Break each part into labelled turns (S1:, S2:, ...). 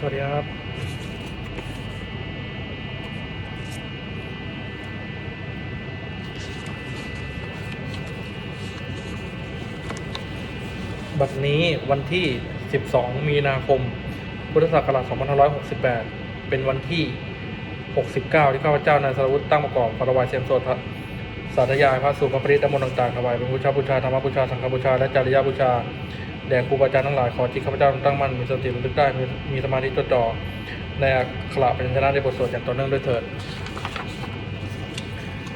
S1: สวัสดีครับ บัดนี้วันที่ 12 มีนาคม พุทธศักราช 2568 เป็นวันที่ 69 ที่ข้าพเจ้านายสรวุฒิตั้งประกอบปรวายเสียมโสดสาธยายพระสูตรพระปริตรมนต์ต่างๆถวายเป็นบูชาบูชาธรรมบูชาสังฆบูชาและจริยบูชา แด่ครูบาอาจารย์ทั้งหลายขอจิตข้าพเจ้าตั้งมั่นมีสติระลึกได้มีมีสมาธิจดจ่อในอักขระเป็นชนะในบทสวดอย่างต่อเนื่องด้วยเถิด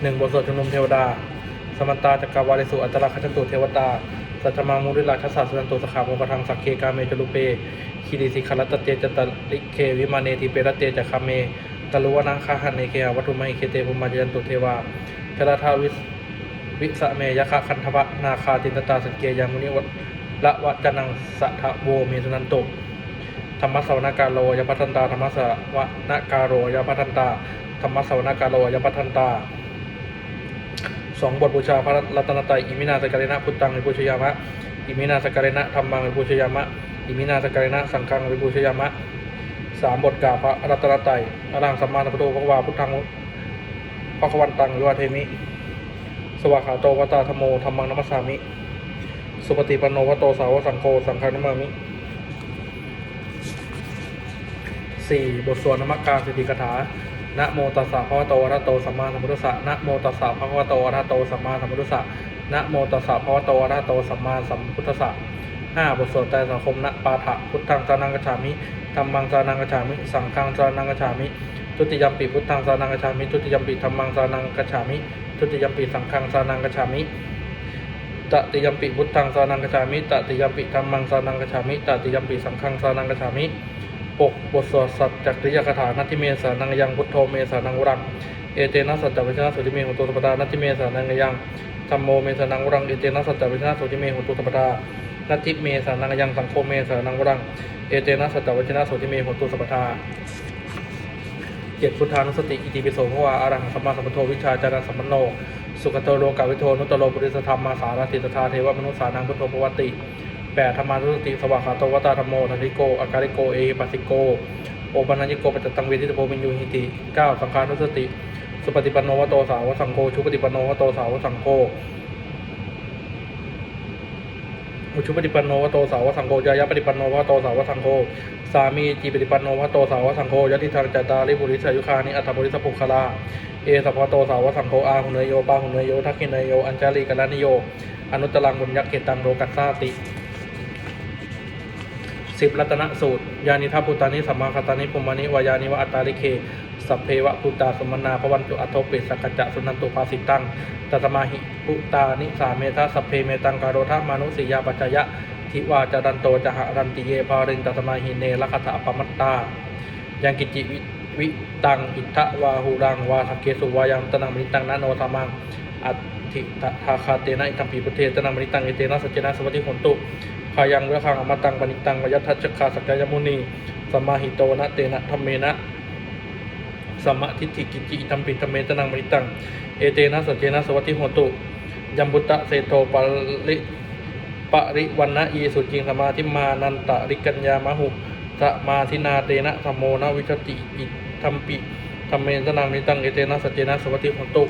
S1: หนึ่งบทสวดชุมนุมเทวดา สมันตาจักรวาลิสุอัตตลักษณ์ตุเทวตาสัจจมามุริราชสัสสันตุสขาโมกทังสักเคกาเมจลุเปคีริสิขลัตเตจตลิเควิมาเนติเปรตเตจักคาเมตลุวนังคาหันเนเคหวัตุมเคเตภุมาจันตุเทวาชลทาวิสวิสเมยคะคันทวะนาคาตินตตาสักเกยามุนิวัต ละวะจนังสัทโวเมสนันตุธรรมสวนากาโลยพัทันตาธรรมสวนากาโรยพัทันตาธรรมสวนากาโลยพัทันตาสองบทบูชาพระรัตนตรัยอิมินาสการณะพุทธังวิปุชยามะอิมินาสการณะธรรมังวิปุชยามะอิมินาสการณะสังฆังวิปุชยามะสามบทกล่าวพระรัตนตรัยอรังสัมมาสัมพุทโธพระวาพุทธังพระควันตังวิวาเทมิ สวากขาโตวตาธโมธรรมังนัมสสามิ สุปฏิปันโนวัตโตสาวสังโฆสังฆานัมมามิสี่บทสวดนมักการสติกถานะโมตัสสะภะคะวะโตอะระหโตสัมมาสัมพุทธัสสะนะโมตัสสะภะคะวะโตอะระหโตสัมมาสัมพุทธัสสะนะโมตัสสะภะคะวะโตอะระหโตสัมมาสัมพุทธัสสะห้าบทสวดใจสังคมนะปาฐะพุทธังสานังกฉามิธรรมังสานังกฉามิ สังฆังสานังกฉามิทุติยมปิพุทธังสานังกฉามิทุติยมปิธรรมังสานังกฉามิทุติยมปิสังฆังสานังกฉามิ ตติยมปิพุทธังสานังกัจฉามิตติยมปิธรรมังสานังกัจฉามิตติยมปิสังฆังสานังกัจฉามิปกบทสวดสัจจักริยคาถานัตติเมสานังยังพุทโธเมสานังวรังเอเตนะสัจจวิชนะสุติเมหุตุสัปปทานัตติเมสานังยังธรรมโมเมสานังวรังเอเตนะสัจจวิชนะสุติเมหุตุสัปปทานัตติเมสานังยังสังโฆเมสานังวรังเอเตนะสัจจวิชนะสุติเมหุตุสัปปทาเจ็ดพุทธานุสติอิติปิโสภวาอารังสัมมาสัมพุทโธวิชาจารสัมปันโน สุขโตโลกาวิโทนุตตโลปุริสธรรมมาสารติตถาเทวมนุษย์สานังพุทโธภวติแปดธรรมานุสติสวากขาโตวตาธรรมโมทันิโกอาการิโกเอหิปัสสิโกโอปัญญิโกปัจจตังเวทิตโพมินยูหิติเก้าสังฆานุสติ สุปฏิปันโนวโตสาวสังโฆชุปฏิปันโนวโตสาวสังโฆ อุชุปฏิปันโนวโตสาวะสังโฆยายะปฏิปันโนวโตสาวะสังโฆสามีจีปฏิปันโนวโตสาวะสังโฆยะทิทางจตตาริบุริสายุคานิอัตบุริสภุคลาเอสพพะโตสาวะสังโฆอาหุเนโยปาหุเนโยทักขิเนโยอัญจาลีกัลลานิโยอนุตตรังบุญยักเกตังโรกัสซาติ สิบรัตนสูตร ยานิทัพุตานิสัมมาคตานิปุมานิวายานิวะอัตตาลิเคสัพเพวะพุตตาสมนาพวันตุอัตโตเปสักจะสุนันตุภาสิตังตัตมาหิพุตานิสาเมธาสัพเพเมตังการโรธามานุสิยาปัจจยะทิวาจารันโตจหะรันติเยภาริงตัตมาหิเนลคถาปมัตตายังกิจิวิวิตังอิทธวาหูรังวาสักเกสุวายังตนังมิตังนาโนธรรมังอัตถิตทาคาเตนะอิทัมปีพุเทตนังมิตังเอเตนะสัจเจนะสวัสดิหนตุ พายังเวคังอมตังปณิตังวยัตถัจคาสักายมุนีสมมาหิโตนะเตนะธรรมเมนะสัมมาทิฏฐิกิจิอิทัมปีธรรมเมตนังมณิตัง เอเตนะสัจเจนะสวัสดิหนตุยัมบุตตะเศโตปาริปริวันนะอีสุจิงสมาธิมานันตะริกัญญามหุสมาธินาเตนะธรรมโมนะวิชติอิธรรมปิธรรมเมนสนังนิตัง เอเตนะสัจเจนะสวัสดิหนตุ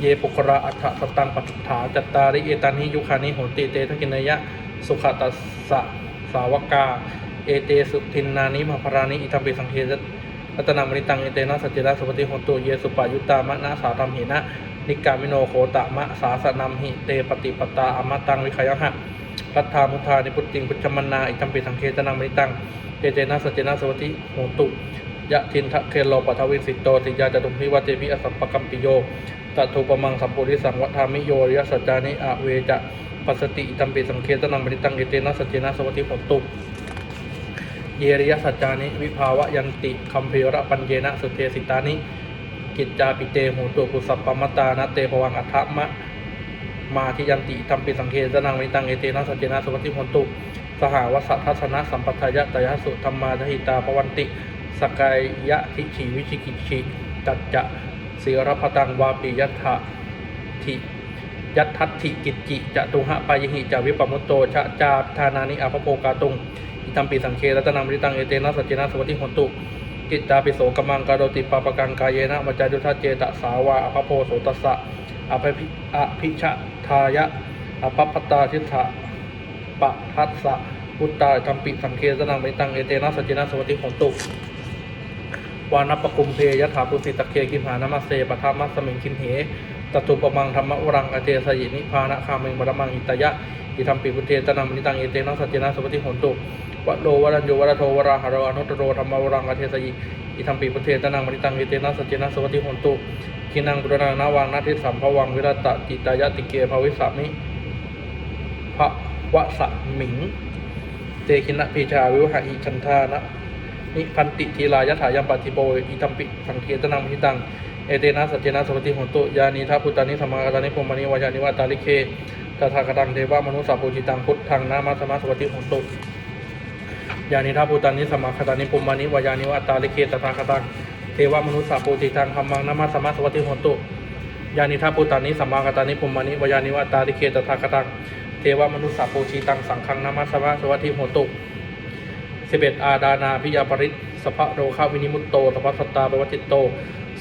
S1: เยปุกระอัฏฐสตังปัฏฐาจัตตาริเอตันหิยุคานิโหติเตทกินยะ สุขตัสสะสาวกา เอเตสุทินนานิมหาภรานิอิทัมปิสังเคสรัตนามณิตังเอเตนะสัจเจนะสวัสดิหนตุเยสุปายุตามะนะสาธรรมหินะนิกามิโนโคตะมะสาสนัมหิเตปฏิปตาอมตังวิขยหะรัตถามุทานิพุตติงพุทธมนาอิตัมปิสังเคตนังมณิตังเจเจนะสัจเจนะสวัสดิโหตุ ยะทินทะเคโลปัทวิสิตโตติยาจตุมพิวัตเตพิอสัมปกัมปิโยตัตุปมังสัมปุริสังวัฏามิโยริยสัจจานิอะเวจะปัสสติตัมปิสังเคตนังมณิตังเจเจนะสัจเจนะสวัสดิโหตุเยริยสัจจานิ วิภาวะยันติคัมเพระปัญเยนะสุเทสิตานิ กิจจาปิเตโหตุกุสัปปมตตานะเตภวังอัฏฐมะมาทิยันติธรรมปิสังเคสนังวิตังเอเตนะสัจเจนะสวัสดิพนตุ สหวัสทัศนะสัมปัทายะตยสุธรรมาทหิตาปวันติ สกายยะทิชิวิชิกิชิจัจจะศิรพตังวาปิยัตถะทิยัตทัตถิกิจจิจะตุหะปายหิจาวิปมุตโตชะจาธานานิอาภโภกาตุงอิตัมปีสังเครัตนังมริตังเอเตนะสัจเจนะสวัสดิหนตุกิจาปิโสกมังกาโดติปาปกังกายเยนะมจายุทธเจตสาวาอภโพโสตสสะอภิพิอภิชะทายะอภพตาทิฏฐะปะทัสสะอุตตาจัมปิสังเครัตนังมริตังเอเตนะสัจเจนะสวัสดิหนตุ วานัปปกุมเพยถาปุสิตะเคกิมหานามาเสปทามัสมิงคิมเหตตุปมังธรรมวรังอเทสยินิพานะคามิงบรมังอิตยะอิธรรมปิพุเทตนัมนิตังเอเตนะสัจเจนะสวัสดิหนตุวะโลวรัญโยวรโทวราหารอนุตโรธรรมวรังอเทสยิอิธรรมปิพุเทตนังมนิตังเอเตนะสัจเจนะสวัสดิหนตุกินังบุรนังนาวังนาทิสัมภวังวิรัตตจิตายะติเกภวิสามิภวะสมิง เตคินะปีชาวิวหะอิชันทานะ นิพันติทีลายถายัมปฏิโปอิตัมปิสังเกตนังมิตังเอเตนะสัจเจนะสวัสดิหนตุยานิทัพุตานิธรรมาตานิพรหมนิวายานิวัตาลิเคตถาคตังเทวามนุสสาปูจิตังพุทธังนามาสมาสวัสดิหนตุยานิทัพุตานิสมาคตานิพรหมนิวายานิวัตาลิเคตถาคตังเทวามนุสสาปูจิตังธรรมังนามาสมาสวัสดิหนตุยานิทัพุตานิสมาคตานิพรหมนิวายานิวัตาลิเคตถาคตังเทวามนุสสาปูจิตังสังฆังนามาสมาสวัสดิหนตุ สิบเอ็ดอาดานาพิยาปริตสภะโรคาวินิมุตโตสภะสตาปวัจิตโต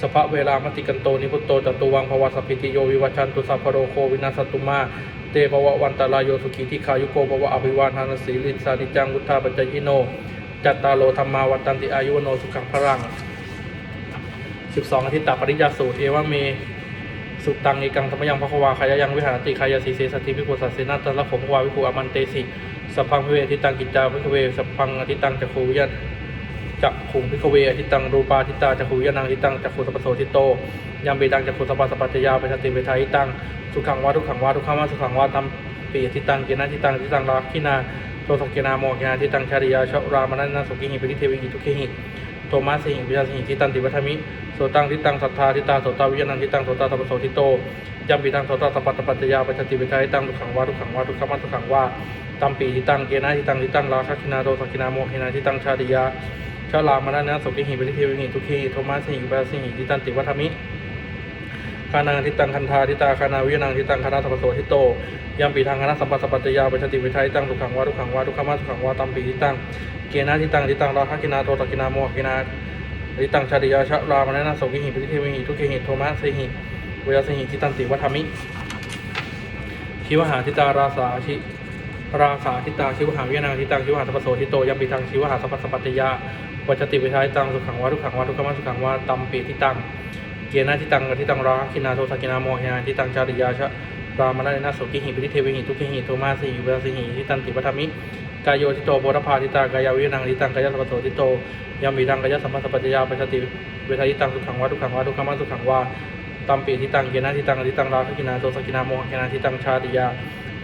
S1: สภะเวลามติกันโตนิพุตโตจตุวังภวสพิติโยวิวัชันตุสัพพโรโควินาสตุมาเตภวะวันตารายโยสุขีทิคายุโกภวะอภิวานทานสีลินสานิจังวุธาปัจจยิโน จัตตาโลธรรมาวัตตันติอายุวโนสุขังพลังสิบสองอาทิตตปริยาสูตรเอวะเมสุตังเอกังธรรมยังพระควาขายยังวิหารติขายาสีเสสติพิปุสัสเสนาตระขมภวาวิภูอมันเตสิ สัพพังพิเวทิตังกิจจาพิกเวสัพพังอทิตังจักขูวิยะจักขุงพิกเวอทิตังรูปาทิตาจักขูยะนังอทิตังจักขูสัพโสทิโตยามเบตังจักขูสัพพสัพพัจจยาเปชติเวทายิตังสุขังวาทุกขังวาทุกขังวาสุขังวาตัมปีอทิตังเกนะทิตังทิตังราคินาโตสักเกนาโมเกนาทิตังชาริยาชรามานันนาสุกิหิปิริเทวิหิทุกิหิโทมัสสิหิปิยาสิหิทิตันติวัฒมิโสตังทิตังสัทธาทิตาโสตาวิญญาณทิตังโสตาสัพโสทิโตยัมปิตังโสตาสัพพะตปัจจยาเปัจจติวิทายิตังทุกขังวาทุกขังวาทุกขมัสทุกขังวา ตัมปีทิตังเกนะทิตังทิตังราคคินาโตสักินาโมคินาทิตังชาดิยาชาลามานันนะสุกิหิปิริเทวิหิทุกขิโทมัสสิหิปิยาสิหิทิตันติวัฒมิคานังทิตังคันธาทิตาคานาวิยนังทิตังคณะสัพโสทิโตยัมปีทางคณะสัมปัสสปัจจยาปัจจติวิทัยตังทุกขังวาทุกขังวาทุกขมาทุกขังวาตัมปีทิตังเกนะทิตังทิตังราคะกินาโตตะกินาโมกินาทิตังชาดิยาชะรามานันนะโสกิหิปิริเทวิหิทุกขิหิโทมัสสิหิเวยาสิหิทิตันติวัฒมิชิวหาทิตาราสาชิ ราสาทิตาชิวหาวิยนังทิตังชิวหาสัพโสทิโตยมปีทางชิวหาสัพสสปัจจยาปัจติวิทัยตังสุขังวาทุกขังวาทุกขมาทุขังวาตัมปีทิตังเกียรติตังกทิตังราคินาโทสกินาโมหินาทิตังจาริยาชะรามนันนาโสกิหิปิริเทวิหิทุกิหิโทมาสิหิเวสิหิทิตันติปัทมิกายโยทิโตโบรพาทิตากายวินังทิตังกายสัพโสทิโตยามีตังกายสัมปัสปัจจยาปัจติเวทายตังสุขังวาทุกขังวาทุกขมาสุขังวาตัมปีทิตังเกียรติตังทิตังราคินาโทสกินาโมหินาทิตังชาริยา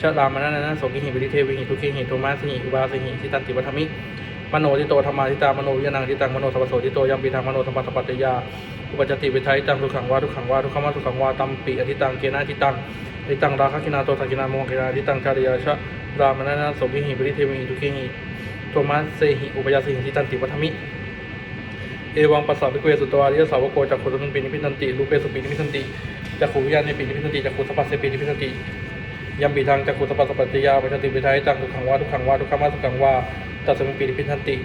S1: ชะรามนันนาโสกิหิปิริเทวิหิทุกิหิโทมาสิหิอุบาสิหิทิตันติปัทมิมโนทิโตธรรมาทิตามโนวิญญาณทิตังมโนสัพโสทิโตยัมปีทางมโนสัมปัสสปัจจยาอุปจติวิทัยตังทุขังวาทุขังวาทุกขมาทุขังวาตัมปีอธิตังเกนะทิตังอธิตังราคะกินาโตสังกินาโมกินาอธิตังชาริยาชะรามนันนะสมิหิปริเทวิหิทุกิหิโทมัสเซหิอุปยาสิหิทิตันติวัฒมิเอวังปัสสาวิเวสุตวาริยสาวโกจักขุตุนปีนิพิทันติรูเปสุปีนิพิทันติจักขุวิญญาณในปีนิพิทันติจักขุสัพพะเสปีนิพิทันติ ยัมปีทางจักขุสัพพะสัพพัจจยาปัจจติวิทัยตังทุกขังวาทุกขังวาทุกขังวาทุกขังวาตัสมิปีนิพิทันติ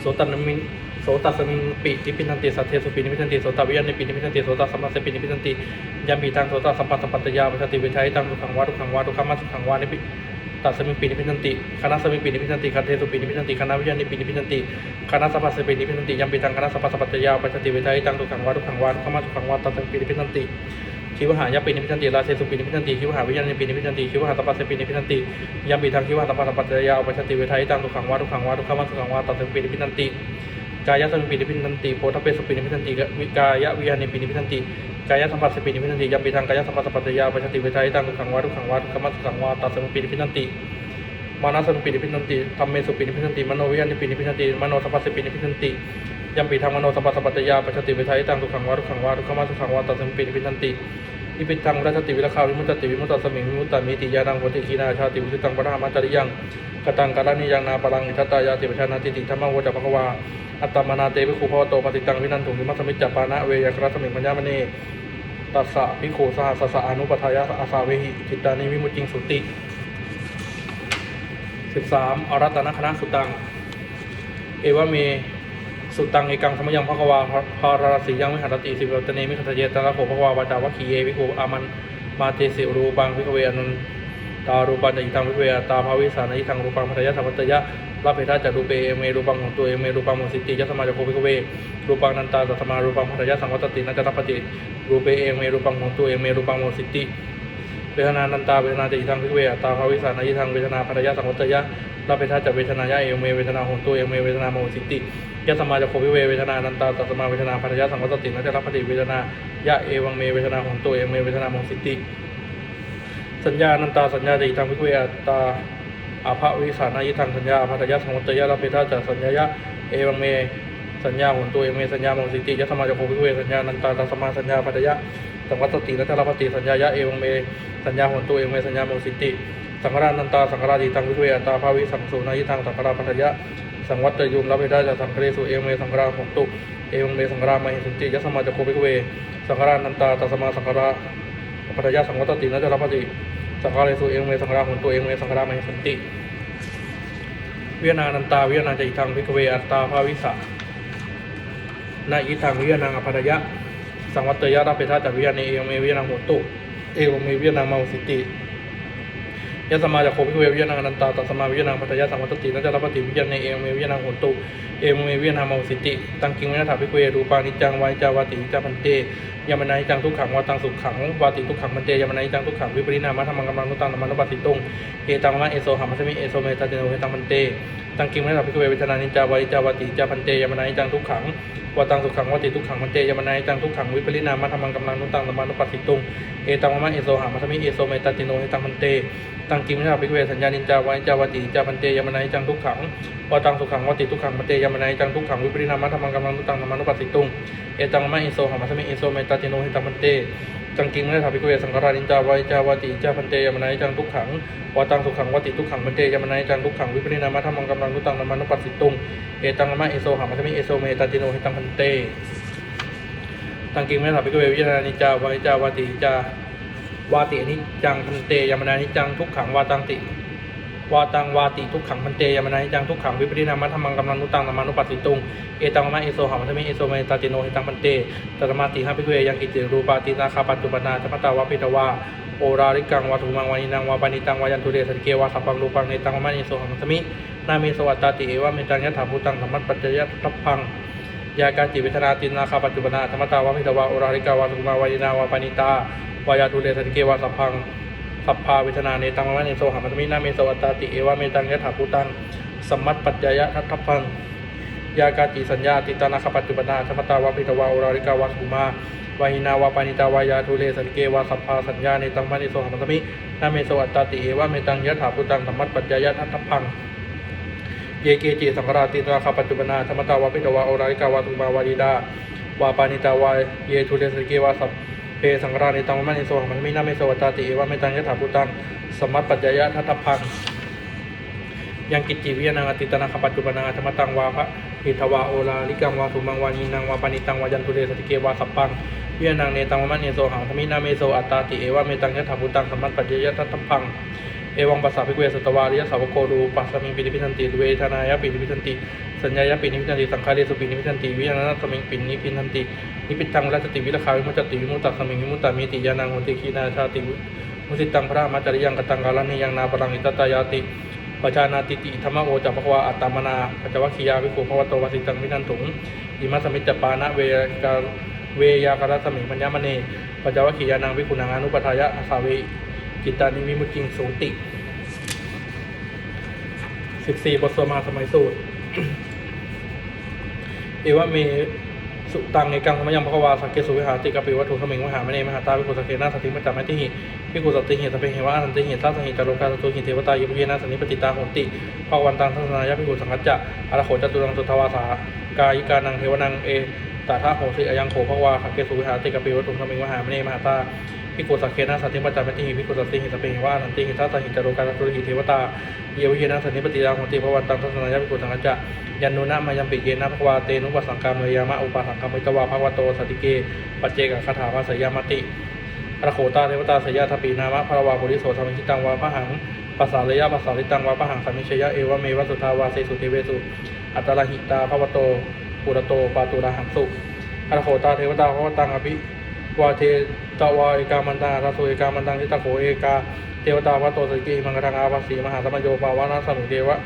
S1: โสตันมินโสตัสมินปินิพิทันติสัทเทสุปินิพิทันติโสตวิญญาณในปินิพิทันติโสตสัมมาสปินิพิทันติยัมปีตังโสตสัมปัสปัตตยาปัจจติวิทัยตังทุกขังวาทุกขังวาทุกขังมาทุกขังวาในปิตัสมินปินิพิทันติคณะสมินปินิพิทันติคันเทสุปินิพิทันติคณะวิญญาณในปินิพิทันติคณะสัมปัสปินิพิทันติยัมปีตังคณะสัมปัสปัตตยาปัจจติวิทัยตังทุกขังวาทุกขังวาทุกขมาทุกขังวาตัสมินปินิพิทันติ คิวหายาปินิพิทันติราเทสุปินิพิทันติคิวหาวิญญาณในปินิพิทันติคิวหาตปัสสปินิพิทันติยัมปีทางคิวหาตปัสสปัตตยาปัจจติเวทัยตังทุกขังวาทุกขังวาทุกขมาทุขังวาตัสมินปินิพิทันติกายะสัมปินิพิทันติโพธเปสปินิพิทันติวิกายะวิญญาณิปินิพิทันติกายสัมปัสสปินิพิทันติยัมปิทางกายสัมปัสสปัตตยาปัจจติเวทายตังทุกขังวาทุกขังวาทุกขมัสขังวาตัสสปินิพิทันติมานะสมปินิพิทันติธรรมเมสุปินิพิทันติมโนวิญญาณิปินิพิทันติมโนสัพพสปินิพิทันติยัมปิทางมโนสัพพสปัตตยาปัจจติเวทายตังทุกขังวาทุกขังวาทุกขมัสขังวาตัสสปินิพิทันติ อิปิตังรัชติวิรคาวิมุตติวิมุตตสมิงวิมุตตามิติยานังโพธิคีนาชาติวิสุตังปะรามาจาริยังกตังกาลานิยังนาปรังอิทัตตายาติปชานาติติธรรมโวจัปภควาอัตตมานาเตวิคูพวโตปฏิตังวินันถุงวิมัสมิจจปานะเวยกรัสมิงปัญญามณีตัสสะพิโขสหัสสะอนุปทายะอาสาเวหิจิตตานิวิมุจจิงสุติสิบสามอรัตนคณะสุตัง เอวเม สุตังเอกังสมยังพระกวาพาราสียังวิหารติสิบตเนมิขตเยตระโขพระกวาวาจาวะคีเยวิโกอามันมาเตสิรูปังวิกเวอนุนตารูปันอิตังวิเวตาภาวิสานิทังรูปังพัทยะสัมปตยะรับเพทาจัรูเปเอเมรูปังของตัวเอเมรูปังมุสิติยัสมาจโควิกเวรูปังนันตาตัสมารูปังพัทยะสังวัตตินัจจรปฏิรูเปเอเมรูปังของตัวเอเมรูปังมุสิติเวทนานันตาเวทนาจะอิทังพิเวตตาภาวิสานายิทังเวทนาภรยะสังวัตยะ รับไปทัจะเวทนายะเอเมเวทนาโหนตุเอเมเวทนาโมสิติยะสมาจะโคพิเวเวทนานันตาตัสมาเวทนาภรยะสังวัตตินัจรับปฏิเวทนายะเอวังเมเวทนาโหนตุเอเมเวทนาโมสิติสัญญานันตาสัญญาจะอิทังพิเวตาอาภวิสานายิทังสัญญาภรยะสังวัตยะรับไปทัจะสัญญายะเอวังเมสัญญาหนตุเอเมสัญญาโมสิติยะสมาจะโคพิเวสัญญานันตาตัสมาสัญญาภรยะสังวัตตินัทรปฏิสัญญายะเอวังเมสัญญาหนตุเอเมสัญญาโมสิติ สังฆรานันตาสังฆราดีตังวิเวอัตตาภาวิสังสุนายิทังสังฆราปัทยะสังวัตตยุมรับเพดาจะสังฆเรสุเอวเมสังฆราหนตุเอวเมสังฆรามหิสุนติยะสมาจะโคภิกเว สังฆรานันตาตัสมาสังฆราปัทยะสังวัตตินัทรปฏิสังฆเรสุเอวเมสังฆราหนตุเอวเมสังฆรามหิสุนติเวียนานันตาเวียนาจะอิทังพิกเวอัตตาภาวิสะนายิทังเวียนางอภัทยะ สังวัตเตยะรับเพทาจากวิญญาณเอเมวิญญาณโหตุเอวเมวิญญาณเมาสิติ ยะสมาจากโคภิเววิญญาณอนันตาตัสมาวิญญาณพัทยะสังวัตตินัจจารปฏิวิญญาณเอวเมวิญญาณโหตุเอวเมวิญญาณเมาสิติตังกิงวินาถาภิเวรูปานิจังวายจาวาติจาพันเตยามนัยจังทุกขังวาตังสุขขังวาติทุกขังมันเตยามนัยจังทุกขังวิปริณามะธรรมังกำลังนุตังธรรมนุปัสสิตุงเอตังมะเอโซหามัสมิเอโซเมตาติโนเฮตังมันเตตังกิงวินาถาภิเวเวทนานิจาวายจาวาติจาพันเตยามนัยจังทุกขังวาตังสุขังวติทุกขังมันเตยามนัยจังทุกขังวิปริณามะธรรมังกำลังนุตังธรรมนุปัสสิตุงเอตังมะเอโซหามัสมิเอโซเมตติโนเอตังมันเต ตังกิมินาภิกเวสัญญานินจาวานิจาวติจาพันเตยมนัยจังทุกขังวาตังสุขังวติทุกขังมันเตยมนัยจังทุกขังวิปริณามะธรรมังกำลังนุตังธรรมานุปัสสิตุงเอตังมะมะเอโซหามัสมิเอโซเมตติโนเอตังมันเตจังกิมินาภิกเวสังฆรานินจาวานิจาวติจาพันเตยมนัยจังทุกขังวาตังสุขังวติทุกขังมันเตยมนัยจังทุกขังวิปริณามะธรรมังกำลังนุตังธรรมานุปัสสิตุงเอตังมะมะเอโซหามัสมิเอโซเมตติโนเอตังมันเตตังกิงไม่ถาภิกเววิจารณิจาวานิจาวติจา วาติอนิจจังพันเตยมนานิจังทุกขังวาตังติวาตังวาติทุกขังพันเตยมนานิจังทุกขังวิปริณามะธรรมังกำลังนุตังธรรมานุปัสสิตุงเอตังมะเอโซหามัทมิเอโซเมตาติโนหิตังพันเตตัตมาติหะภิกเวยังกิติรูปาตินาคาปัจจุปนาธรรมตาวะปิตวาโอราริกังวาทุมังวานินังวาปานิตังวายันตุเรสันเกวาสัพพังรูปังเนตังมะเอโซหามัทมินาเมโสวัตตาติเอวะเมตังยะถาภูตังธรรมัตปัจจยะทัพพัง ยาการจิตเวทนาตินาคาปัจจุบันาธรรมตาวะพิตวะโอราริกาวาสุมาวายนาวาปานิตาวายาทุเรสันเกวาสัพพังสัพพาเวทนาเนตังมะเนโสหามัตมินาเมโสวัตตาติเอวะเมตังยะถาภูตังสมมัตปัจจยะทัพพังยากาติสัญญาติตานาคปัจจุบันาธรรมตาวะพิตวะโอราริกาวาสุมาวาหินาวาปานิตาวายาทุเรสันเกวาสัพพาสัญญาเนตังมะเนโสหามัตมินาเมโสวัตตาติเอวะเมตังยะถาภูตังสมมัตปัจจยะทัพพัง เยเกจิสังราตินาคาปัจจุบันาธรรมตาวาปิตวาโอราริกาวาตุมาวาดีดาวาปานิตาวาเยทุเรสเกวาสัพเพสังรานิตังมะนิโสหมันมินาเมโสวัตตาติเอวะเมตังยะถาภูตังสมัตปัจจยะทัตพังยังกิจจิวิยนังอติตนาคาปัจจุบันาธรรมตังวาพระอิทวาโอราลิกังวาสุมังวานีนังวาปานิตังวายันทุเรสเกวาสัพพังวิยนังเนตังมะเนโสหังธมินาเมโสอัตตาติเอวะเมตังยะถาภูตังสมัตปัจจยะทัตพัง เอวังปัสสะภิเวสตวาริยสาวโกดูปัสสมิงปินิพิทันติเวทนายะปินิพิทันติสัญญายะปินิพิทันติสังขารเรสุปินิพิทันติวิญญาณสมิงปินิพิทันตินิพิตังรัจติวิรคาวิมุตติวิมุตตสมิงวิมุตตามิติยานังโหติขีนาชาติมุสิตังพระมัจจริยังกตังกาลนิยังนาปรังอิตตายาติปชานาติติธรรมโอจัปภวาอัตตมนาปัจจวัคคียาวิโกภวโตวสิตังวินันถุงอิมัสมิจปานะเวยาเวยากรสมิงปัญญามณีปัจจวัคคียานังวิคุนังอนุปทายะอาสาเว จิตตานิวิมุตติงสูติสิบสี่บทสมาสมัยสูตร เอวะเมสุตังในกังสมัยยังพระวาสักเกสุวิหารติกปิวัตถุสมิงมหามณีมหาตาวิกุสเกนาสติมัจจามติหิวิกุสติหิสเปหิวะอันติหิทัสหิจารุกาสตุหิเทวตายุพเยนะสันิปติตาโหติภาวันตังทัศนายะวิกุสังกัจจะอรโขจตุรังสุทวาสากายิกานังเทวนังเอตถาโหสิอยังโขภควาสักเกสุวิหารติกปิวัตถุสมิงมหามณีมหาตา พิกุสักเคนะสันติปัจจามิติหิพิกุสัตติหิสเปหิวานันติหิทัสสหิจารุการตุหิเทวตาเยวิเยนะสันนิปติยาหุติภวันตังทัศนายะพิกุสังกัจจะยันนุนะมายัมปิเยนะภควาเตนุปสังกามยามะอุปสังกามิตวาภควโตสติเกปัจเจกคาถาภาสยามติพระโขตาเทวตาสยาทปีนามะพระวาบุริโสธรรมชิตังวาพระหังปัสสาระยะปัสสาริตังวะปะหังสามิชยะเอวะเมวะสุทาวาเสสุเทเวสุอัตตระหิตาภวโตปุระโตปาตุระหังสุอระโคตาเทวตาภวตังอภิ วาเทตวาเอกามันตังอาสุเอกามันตังทิตะโขเอกาเทวตาภวโตสกิมังกทังอาภาสีมหาสมโยปาวานาสมุเทวะ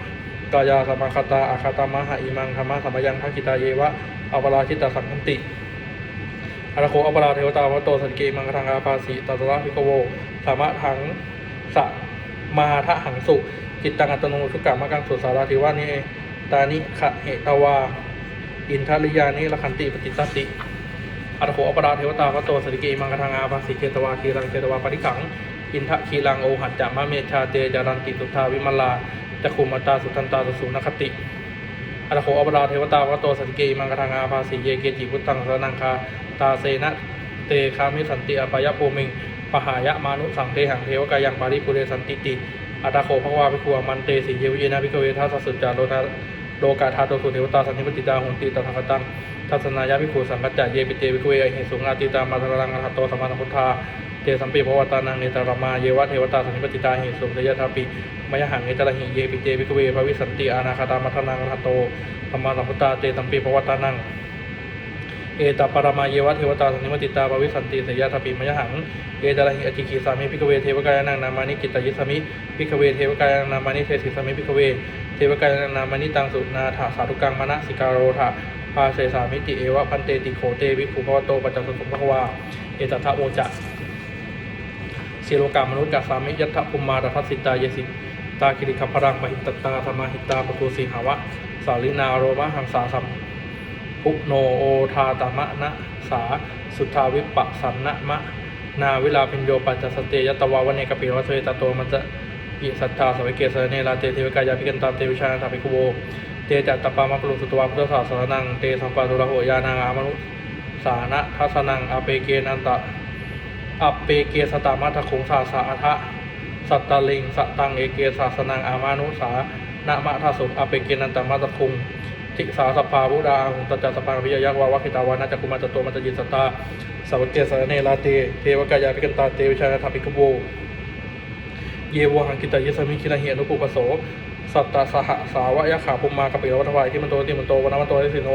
S1: กายาสมังคตาอาคาตามหาอิมังธรรมะสมยังทักกิตาเยวะอปราชิตาสังคันติอรโคอปราเทวตาวะโตสันเกมังคทังอาภาสีตัสสะพิโกโวสามะทังสะมาทะหังสุจิตตังอัตโนสุกามะกังสุสาราธิวานิตานิขะเหตวาอินทริยานิละคันติปฏิตัสติ อรโคอปราเทวตาวะโตสันเกมังคทังอาภาสีเจตวาคีรังเจตวาปริขัง อินทะคีรังโอหัจจะมะเมชาเตจารันติสุทธาวิมลาจักขุมตตาสุทันตาสุสุนคติอรโคอปราเทวตาวะโตสันเกมังกทังอาภาสีเยเกจิพุทธังสนังคาตาเสนะเตคามิสันติอปายะโพมิงปหายะมานุสังเทหังเทวกายังปาริปุเรสันติติอัตโคภควาภิกขวมันเตสิเยวิเยนะภิกเวทัสสุจจาโลนา โลกาธาโตสุเทวตาสันนิปติจาหุนติตถาคตังทัศนายาภิกขุสังกัจจเยปิเตภิกขเวอหิสุงาติตามาทรังอรหัตโตสัมมาสัมพุทธาเจสัมปิภวตานังเนตรมาเยวะเทวตาสันนิปติตาหิสุงเยะทาปิมยหังเนตระหิเยปิเตภิกขเวภวิสันติอานาคาตามัทนังอรหัตโตสัมมาสัมพุทธาเจสัมปีปวัตานัง เอตปรมาเยวะเทวตาสันนิมติตาบวิสันติสยะทปิมยหัง เอตระหิอจิกิสามิพิกเวเทวกายนังนามานิจิตตยิสมิพิกเวเทวกายนังนามานิเทศิสมิพิกเว เทวกายนังนามานิตังสุนาถาสาธุกังมณสิการโรธาพาเสสามิติเอวะพันเตติโขเตวิภูพวโตปัจจสุสุภควาเอตทะโมจะเสโลกามนุษย์กัสามิยัตถภูมาตทัสสิตาเยสิตาคิริขพรังปหิตตตาสมาหิตาปตุสีหาวะสาลินาโรมะหังสาสัม ปุโนโอทาตมะนะสาสุทธาวิปัสสันนะมะนาเวลาพินโยปัจจสเตยตวาวเนกปิวัสเวตโตมันจะอิสัทธาสวิเกสเนลาเตเทวกายาภิกันตามเตวิชานาถาภิกขโวเตจัตตปามะปรุสุตวาพุทธศาสนังเตสัมปาตุระโหยานังอามนุสานะทัสนังอเปเกนันตะอเปเกสตามัทคงสาสาทะสัตตลิงสตังเอเกสาสนังอามานุสานะมะทัสุอเปเกนันตะมัตคุง ทิสาสภาบุดาหุตจจสภาวิยยักวาวัคิตาวานาจักุมาจโตมัจจิตสตาสวัสเกสรเนลาเตเทวกายาภิกันตาเตวิชานาถาภิกโวเยวหังกิตายสมิคินาเหียนุปุปโสสัตตสหสาวะยะขาภูมากปิรวัฏวายที่มันโตที่มันโตวันนมันโตทิสิโน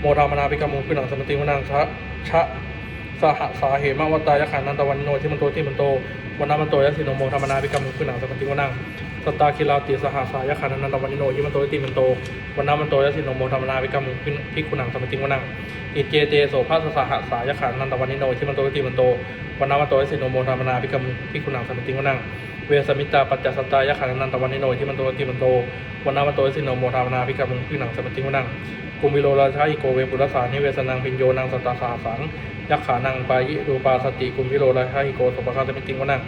S1: โมทามนาภิกามุขุนังสมติวนังชะชะสหสาเหมวัตายะขันนันตวันโนที่มันโตที่มันโตวันนมันโตยะสิโนโมทามนาภิกามุขุนังสมติวนัง ตตาคิลาติสหสายะขันนันตวันิโนที่มันโตที่มันโตวันนมันโตยะสิโนโมทามนาภิกามุภิกุนังสมติวนังอิเจเตโสภาสสหสายะขันนันตวันิโนที่มันโตที่มันโตวันนมันโตยะสิโนโมทามนาภิกามุภิกุนังสมติวนังเวสมิตาปัจจสตายะขันนันตวันนิโนที่มันโตที่มันโตวันนามันโตสิโนโมทาวนาพิกามุงพิหนังสมติวนังกุมิโลราชาอิโกเวปุรสานิเวสนังพิญโยนังสตาสาสังยักขานังปายิรูปาสติกุมิโลราชาอิโกสุปคาสมิติวนัง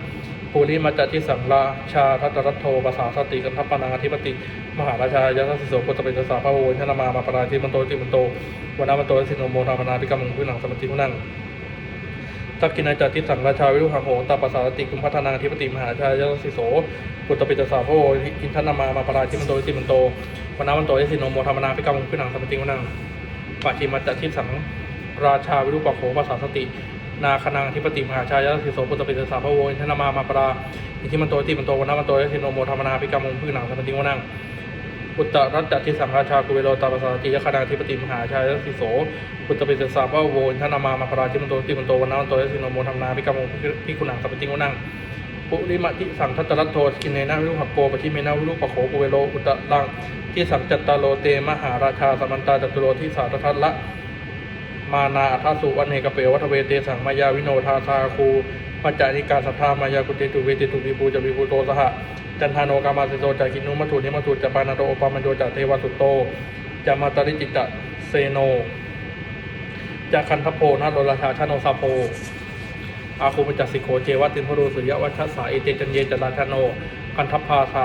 S1: ภูริมัจจทิสังราชาทัตรัตโทภาษาสติกันทัปปานังอธิปติ มหาราชายาสสิโสปุตตปิตสาพระโวชนามามาปราทิมันโตที่มันโตวันนามันโตสิโนโมทาวนาพิกามุงพิหนังสมติวนังทักกินาจาติสังราชาวิรุหังโหตาปสารติกุมพัฒนาธิปติมหาชายยสิโสปุตตปิตสาพระโออินทนามามาปราชิมันโตติมันโตวันนามันโตสิโนโมธรรมนาพิกรรมพิหนังสมติวนังปัจจิมาจาติสังราชาวิรุปโขภาษาสติ นาคนังธิปติมหาชายยสิโสปุตตปิตสาพระโออินทนามามาปราอิทิมันโตติมันโตวันนามันโตยสิโนโมธรรมนาพิกรรมงพิหนังสมติวนังอุตตรัตจทิสังราชากุเวโรตาปสาติยคณาธิปติมหาชายสิโสพุทธปิสสาพะโวอินทนามามาปราชิมันโตติมันโตวันนามันโตยสิโนโมธรรมนาพิกรรมงพิกุณังสัพพิงวนังปุริมะทิสังทัตตรัตโทสกินเนนะวิรุหกโกปชิเมนะวิรุปโขกุเวโรอุตตรังที่สังจัตตาโลเตมหาราชาสมันตาจตุโรที่สาทัตละ มานาอัสุวันเนกเปวัทเวเตสังมายาวิโนทาสาคูปัจจานิการสัทธามายากุเตตุเวติตุวิภูจะวิภูโตสหจันทาโนกามาสิโตจากินุมัตุนิมัตุจะปานาโตโอปามันโยจากเทวสุโตจะมาตริจิตะเซโนจาคันทโพนาโรราชาชาโนซาโพอาคูปจัสสิโขเจวัตินพรูสุยวัชสาเอเจจันเยจราชาโนคันทพพาสะ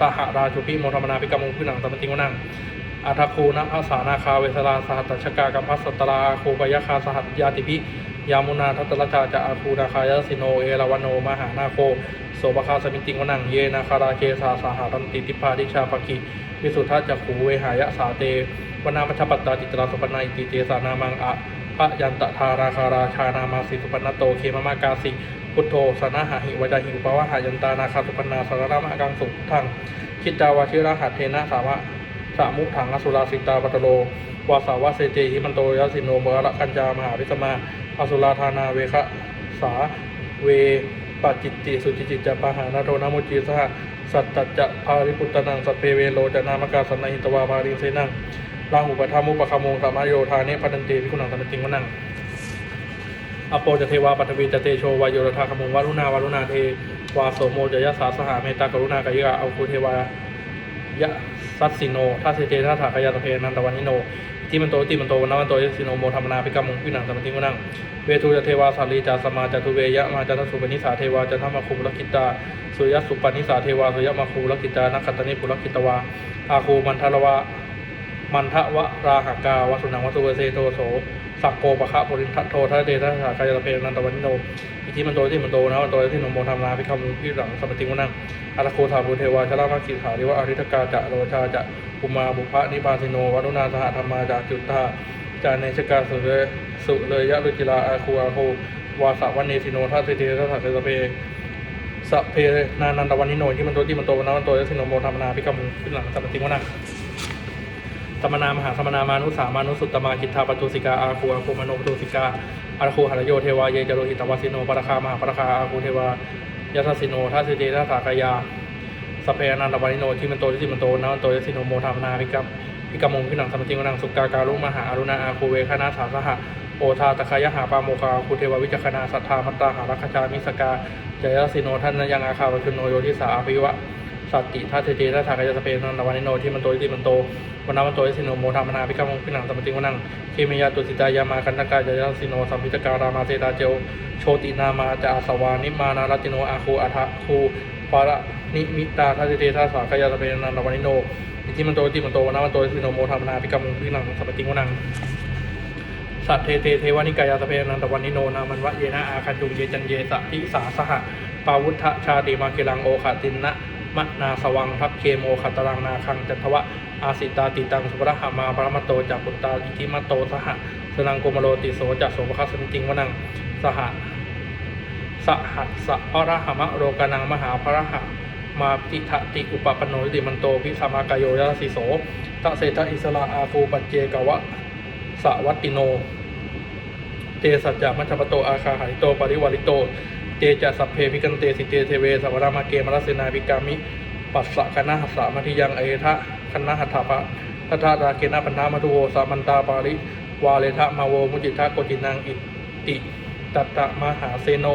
S1: สหราชุพิโมธรรมนาภิกรรมุพิหนังตมติงวนัง อาทาคูนะภาษานาคาเวสลาสหัตชกากัมพัสสตราอาคูปยคาสหัตยาติพิยามุนาทัตตรจาจะอาคูนาคายสิโนเอราวันโนมหานาโคโสภคาสมิติงวนังเยนาคาราเคสาสหรันติติพาดิชาภคิวิสุทธาจักขูเวหายะสาเตวนามัชปัตตาติตราสุปนาอิติเตสานามังอะพระยันตทาราคาราชานามาสิสุปนโตเคมมากาสิพุทโธสนะหาหิวจาหิวปวะหายันตานาคาสุปนาสารนามะกังสุทังคิดจาวาชิระหัตเทนะสามะ สามุถังอสุราสิตาปัตโลวาสาวะเสเจหิมันโตยสิโนเบระกัญจามหาริสมาอสุราธานาเวคะสาเวปจิตติสุจิจิตจปะหานาโทนามุจีสหสัตตจะภาริปุตตนังสพเพเวโลจะนามกาสันนหิตวาภาริงเสนังราหูปทามุปะคามงสามโยธาเนพันเตวิคุณังสัมติงวนังอโปจะเทวาปัทวีจะเตโชวายโยรธาคมงวารุณาวารุณาเทวาโสโมจะยะสาสหาเมตตากรุณากายะเอาคุเทวายะ สัตสิโนทัสเสเจทัสถากยาตเพนันตวันนิโนที่มันโตติมันโตวันนวันโตยสิโนโมธรรมนาพิกรรมุงวินังสัมติงวนังเวทูจะเทวาสาลีจาสมาจตุเวยะมาจัตสุปนิสาเทวาจันทมาคุลกิตาสุยสุปนิสาเทวาสุยมาคูลกิตานักขัตตนิปุลกิตวาอาคูมันทรวามันทะวะราหกาวสุนังวัตุเวเซโตโส สักโกปะคะปรินทะโททะเดทะสากายตเพนันตวันนิโนอิทิมันโตที่มันโตนะมันโตที่หนโมธรรมนาพิคำพิหลังสัมปติงวนังอัตโคธาบุเทวาชรามากิขาริวะอริทกาจะโลชาจะปุมาบุพะนิพาสิโนวันุนาสหธรรมาจากจุตตาจาเนชกาสุเลยสุเลยยะรุจิลาอาคูอาโควาสวันเนสิโนทัสเทเททัสสะเทสเพสะเพนานันตวันนิโนที่มันโตที่มันโตนนั้นมันโตที่สิโนโมธรรมนาพิคำพิหลังสัมปติงวนัง สมนามหาสมนามานุสามานุสุตตมาคิทธาปตุสิกาอาคูอาคูมโนปตุสิกาอาคูหรโยเทวาเยจโรหิตวาสิโนปรคามหาปรคาอาคูเทวายทัสสิโนทัสิเตทัสสากายาสเพอนันตวานิโนที่มันโตที่มันโตนะมันโตยสิโนโมธรรมนาภิกรรมภิกมงพินังสัมปติงนังสุกาการุมหาอรุณาอาคูเวคณาสาสหะโอทาตะคายหาปาโมคาคูเทววิจักขณาสัทธามัตตาหารัคชามิสกาจยสิโนท่านยังอาคาวชุนโนโยทิสาอภิวะ สัตติทัตเทเตทัตถากายสเปนันตวันนิโนที่มันโตที่มันโตวันนัมันโตที่สิโนโมธรรมนาพิกามงพินังสมติงวนังเคมียาตุสิตายามาคันตกายาสิโนสัมพิจการามาเซตาเจวโชตินามาจาสวานิมานารัติโนอาคูอัฐคูปาระนิมิตาทัตเททัตสากายสเปนันตวันนิโนที่มันโตที่มันโตวันนัมันโตที่สิโนโมธรรมนาพิกามงพินังสมติงวนังสัตเทเตเทวานิกายาสเพนันตวันนิโนนามันวะเยนะอาคันจุงเยจันเยสะทิสาสหะปาวุธชาติมาเกลังโอขตินนะ มะนาสวังทัพเคโมขตรังนาคังจันทวะอาสิตาติตังสุภรหามาปรมโตจักปุตตาอิทิมโตสหะสนังโกมโลติโสจักโสภคัสสมิติงวนังสหะสหัสสะพระหมะโรกานังมหาพระหะมาติทะติอุปปนโนติมันโตพิสามากายโยยะสิโสตะเสตอิสระอาคูปัจเจกวะสวัตติโน เตสัจจมัชปโตอาคาหาริโตปริวาริโต เตจะสัพเพพิกันเตสิเตเทเวสวรามาเกมรัสนาภิกามิปัสสะคณะหัสสะมัทิยังเอทะคณะหัตถะปะทัทธาราเกนะปันธามัทุโวสามันตาปาริวาเลทะมาโวมุจิทะโกตินังอิติตัตตะมหาเซโน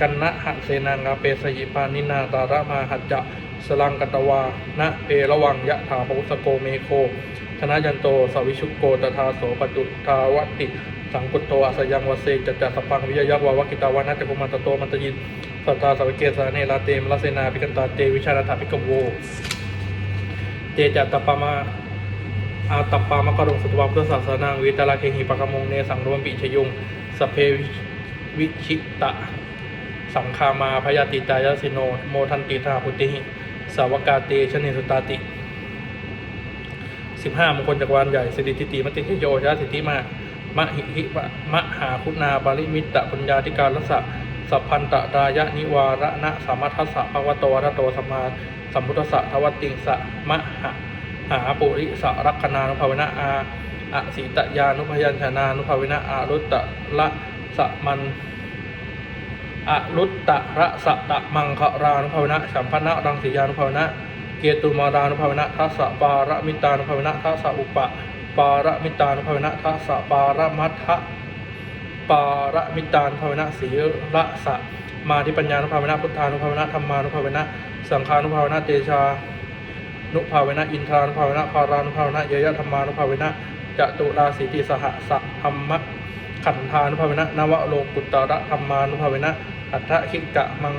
S1: กันนะหะเสนางาเปสยิปานินาตาระมาหัจจะสลังกตวานะเประวังยะถาภุสโกเมโคธนยันโตสวิชุโกตถาโสปตุทาวติ สังกุตโตอาสยังวเสจัจจสพพังวิยยักวาวกิตาวานัจกุมันตโตมันตยินสัตตาสวเกสาเนลาเตมลาเสนาพิกันตาเตวิชานาถาพิกโว เจจัตตปามาอาตัปปามะกรงสุตวาพุทธศาสนังวิตาลาเคหิปะกมงเนสังรวมปิชยุงสเพวิชิตะ สังคามาพยาติตายสิโน โมทันติทาพุติหิสาวกาเตชเนสุตาติสิบห้ามงคลจักรวาลใหญ่สิริติติมติเทโยชาสิทธิมา มะหิหิวะมะหาคุณาบาลิมิตตะปัญญาธิการรัสสะสัพพันตะรายะนิวาระนะสามัทสสะภควโตอะระโตสมาสัมพุทธะทวติงสะมะหะหาปุริสะรักขณานุภาเวนะอาอสิตยานุพยัญชนานุภาเวนะอารุตตะละสะมันอรุตตะระสะตะมังครานุภาวนะสัมพนะรังสียานุภาวนะเกตุมารานุภาวนะทัสสะปาระมิตานุภาวนะทัสสะอุปะปาระมิตานุภาวนะทัสสะปาระมัทะปาระมิตานุภาวนะสีระสะมาทิปัญญานุภาวนะพุทธานุภาวนะธรรมานุภาวนะสังฆานุภาวนะเตชานุภาวนะอินทรานุภาวนะพารานุภาวนะเยยะธรรมานุภาวนะจตุราสีติสหสะธรรมะขันธานุภาวนะนวโลกุตตระธรรมานุภาวนะอัฏฐคิกะมัง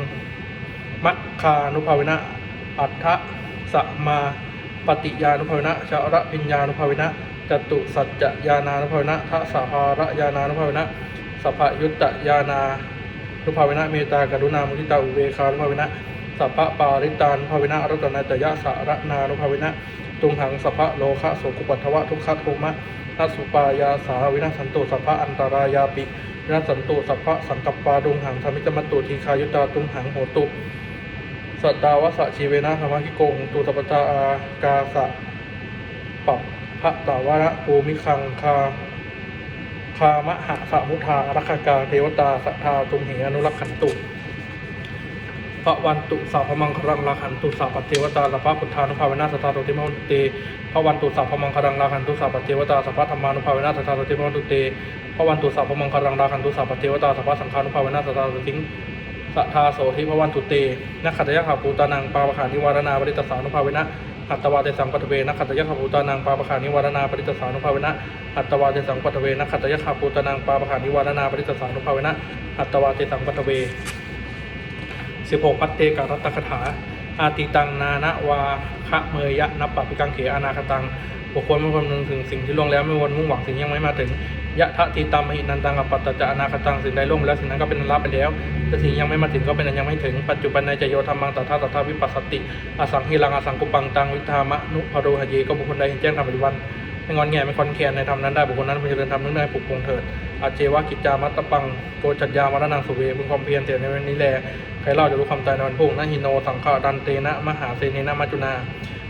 S1: มัคคานุภาวนะอัฏฐสมาปฏิยานุภาวนะชาระพิญญานุภาวนะ จตุสัจจะยานานุภาเวนะทัสภาระยานานุภาเวนะสัพพยุตตยานานุภาเวนะเมตตากรุณามุทิตาอุเบคานุภาเวนะสัพพปาริตานุภาเวนะรัตนจยะสารนานุภาเวนะตุงหังสัพพะโลคะโสกุปัทวะทุกขโทมะนัสุปายาสาวินาสันตุสัพพะอันตรายาปิวินาสันตุสัพพะสังกัปปาดุงหังธรรมิจมัตตุทีคายุตาตุงหังโหตุสัตตาวสะชีเวนะธรรมะกิโกงตุสัพพตาอากาสะปัป พระตาวระภูมิคังคาคามหะสมุทารักกาเทวตาสัทธาตุมเหอนุรักขันตุพระวันตุสาพมังครังราขันตุสาปเทวตาสัพพะพุทธานุภาเวนะสัทธาตุติมหุนตุเตพระวันตุสาพมังครังราขันตุสาปเทวตาสัพพะธรรมานุภาเวนะสัทธาตุติมหุนตุเตพระวันตุสาพมังครังราขันตุสาปเทวตาสัพพะสังฆานุภาเวนะสัทธาตุติงสัทธาโสธิพระวันตุเตนักขัตยะขาปูตานังปาปะขานิวารณาปริตตสานุภาเวนะ อัตวาเตสังปัทเวนะขัตยะขปูตานังปาปะขานิวารณาปริตสานุภาเวนะอัตวาเตสังปัทเวนะขัตยะขปูตานังปาปะขานิวารณาปริตสานุภาเวนะอัตวาเตสังปัทเวสิบหกปัตเตการัตตคถา อาติตังนานะวาคะเมยยะนับปะปิกังเขอนาคตังบุคคลไม่คำนึงถึงสิ่งที่ล่วงแล้วไม่วนมุ่งหวังสิ่งยังไม่มาถึงยะทะติตามหินันตังกับปัตตจะอนาคตังสิ่งใดล่วงแล้วสิ่งนั้นก็เป็นอันลับไปแล้วแต่สิ่งยังไม่มาถึงก็เป็นอันยังไม่ถึงปัจจุบันในจโยธรรมังตัทธาตัทธาวิปัสสติอสังหิรังอสังกุปังตังวิธามะนุพโรหเยก็บุคคลใดเห็นแจ้งธรรมปัจจุบัน ไม่งอนแงไม่คอนแคนในธรรมนั้นได้บุคคลนั้นเป็นเจริญธรรมนั้นได้ปลุกปลงเถิดอาเจวะกิจจามัตตปังโกจัจยามรณังสุเวบุญความเพียรเถียในวันนี้แลใครเล่าจะรู้ความตายในวันพรุ่งนะหิโนสังฆาดันเตนะมหาเสเนนะมัจจุนา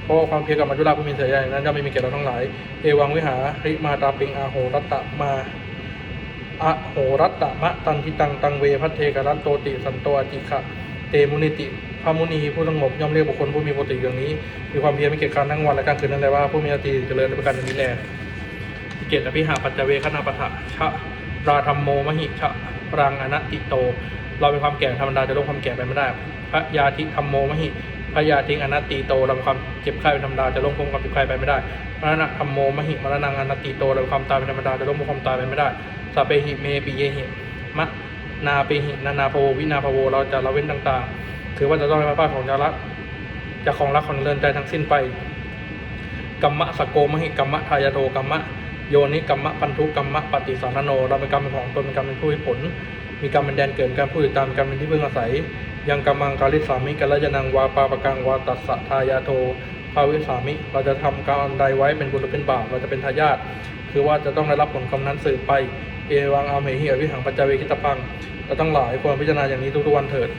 S1: เพราะว่าความเพียรกับมัจจุราผู้มีเสียใหญ่นั้นจะไม่มีแก่เราทั้งหลายเอวังวิหาริมาตาปิงอาโหรัตตะมาอะโหรัตตมะตันทิตังตังเวพัทเทกรัตโตติสันโตอจิขะเตมุนิติ พระมุนีผู้สงบย่อมเรียกบุคคลผู้มีปกติอย่างนี้ มีความเพียรไม่เกียจคร้านทั้งวันและกลางคืนนั่นแหละว่าผู้มีสติเจริญในประการนี้แลเกตอภิหาปัจจเวคณาปะทะชะราธรรมโมมหิชะปรังอนัตติโต เราเป็นความแก่ธรรมดาจะลดความแก่ไปไม่ได้ พระยาธิธรรมโมมหิพระยาธิอนัตติโตเราเป็นความเจ็บไข้เป็นธรรมดาจะลดความเจ็บไข้ไปไม่ได้มรณะธรรมโมมหิมรณังอนัตติโตเราเป็นความตายเป็นธรรมดาจะลดความตายไปไม่ได้สัพเพหิเมปิเยหิมะนาเปหินานาภโววินาภโวเราจะละเว้นต่างๆ คือว่าจะต้องเป็นพระของจารักจากของรักของเรือนใจทั้งสิ้นไปกัมมะสกโกมหิกัมมะทายาโทกัมมะโยนิกัมมะพันธุกัมมะปฏิสารโนเราเป็นกรรมเป็นของตนเป็นกรรมเป็นผู้ให้ผล มีกรรมเป็นแดนเกิดการผู้ติดตามกรรมเป็นที่พึ่งอาศัย ยังกรรมังกาลิสามิกัลยานังวาปาปะกังวาตัสสะทายาโทภาวิสามิ เราจะทำการอันใดไว้เป็นบุญหรือเป็นบาปเราจะเป็นทายาทคือว่าจะต้องได้รับผลกรรมนั้นสืบไปเอวังอาเมหิอวิหังปัจจเวคิตพังเราต้องหลายควรพิจารณาอย่างนี้ทุกๆวันเถิด